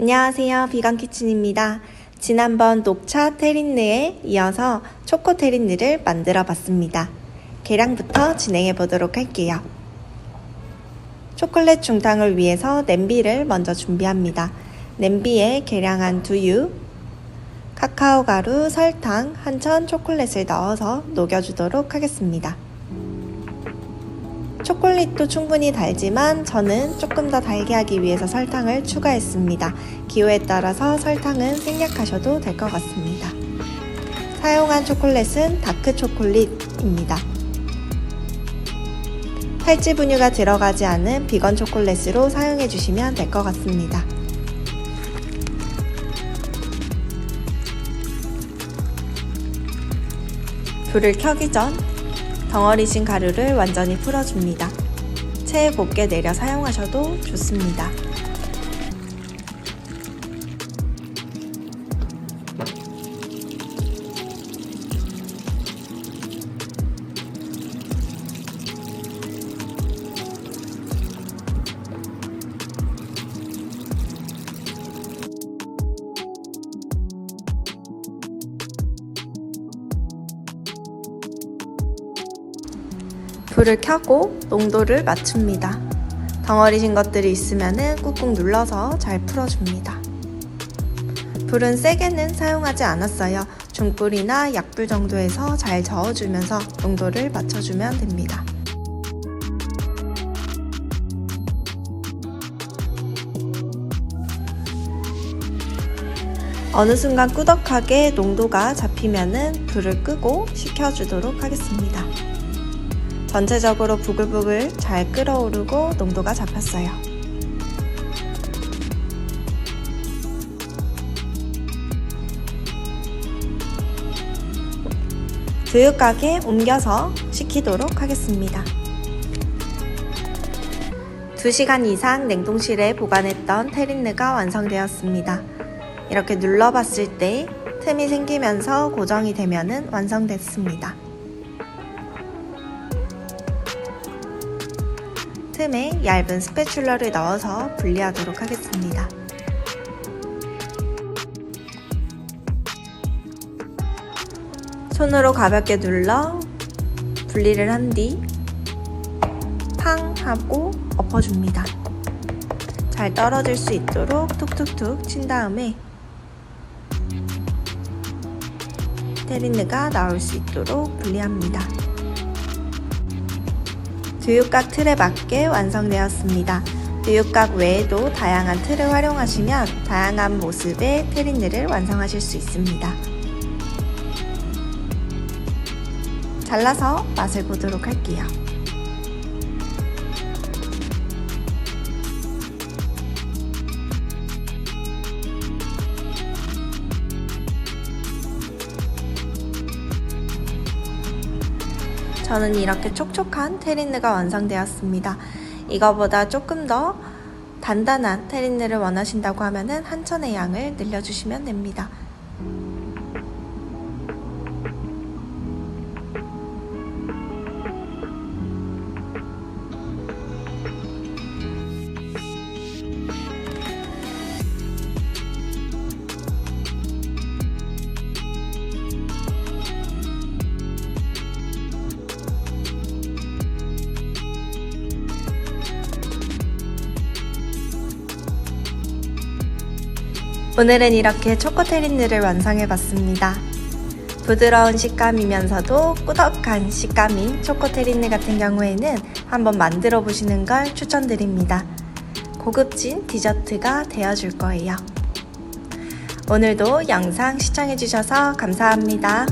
안녕하세요. 비건 키친입니다. 지난번 녹차 테린느에 이어서 초코 테린느를 만들어 봤습니다. 계량부터 진행해 보도록 할게요. 초콜릿 중탕을 위해서 냄비를 먼저 준비합니다. 냄비에 계량한 두유, 카카오 가루, 설탕, 한천 초콜릿을 넣어서 녹여주도록 하겠습니다. 초콜릿도 충분히 달지만 저는 조금 더 달게 하기 위해서 설탕을 추가했습니다. 기호에 따라서 설탕은 생략하셔도 될 것 같습니다. 사용한 초콜릿은 다크 초콜릿입니다. 탈지 분유가 들어가지 않은 비건 초콜릿으로 사용해 주시면 될 것 같습니다. 불을 켜기 전 덩어리진 가루를 완전히 풀어줍니다. 체에 곱게 내려 사용하셔도 좋습니다. 불을 켜고 농도를 맞춥니다. 덩어리진 것들이 있으면 꾹꾹 눌러서 잘 풀어줍니다. 불은 세게는 사용하지 않았어요. 중불이나 약불 정도에서 잘 저어주면서 농도를 맞춰주면 됩니다. 어느 순간 꾸덕하게 농도가 잡히면은 불을 끄고 식혀주도록 하겠습니다. 전체적으로 부글부글 잘 끓어오르고 농도가 잡혔어요. 두유가게 옮겨서 식히도록 하겠습니다. 2시간 이상 냉동실에 보관했던 테린느가 완성되었습니다. 이렇게 눌러봤을 때 틈이 생기면서 고정이 되면 완성됐습니다. 틈에 얇은 스패츌러를 넣어서 분리하도록 하겠습니다. 손으로 가볍게 눌러 분리를 한 뒤 팡 하고 엎어줍니다. 잘 떨어질 수 있도록 툭툭툭 친 다음에 테린느가 나올 수 있도록 분리합니다. 두유각 틀에 맞게 완성되었습니다. 두유각 외에도 다양한 틀을 활용하시면 다양한 모습의 테린느를 완성하실 수 있습니다. 잘라서 맛을 보도록 할게요. 저는 이렇게 촉촉한 테린느가 완성되었습니다. 이거보다 조금 더 단단한 테린느를 원하신다고 하면 한천의 양을 늘려주시면 됩니다. 오늘은 이렇게 초코 테린느를 완성해봤습니다. 부드러운 식감이면서도 꾸덕한 식감인 초코 테린느 같은 경우에는 한번 만들어 보시는 걸 추천드립니다. 고급진 디저트가 되어줄 거예요. 오늘도 영상 시청해주셔서 감사합니다.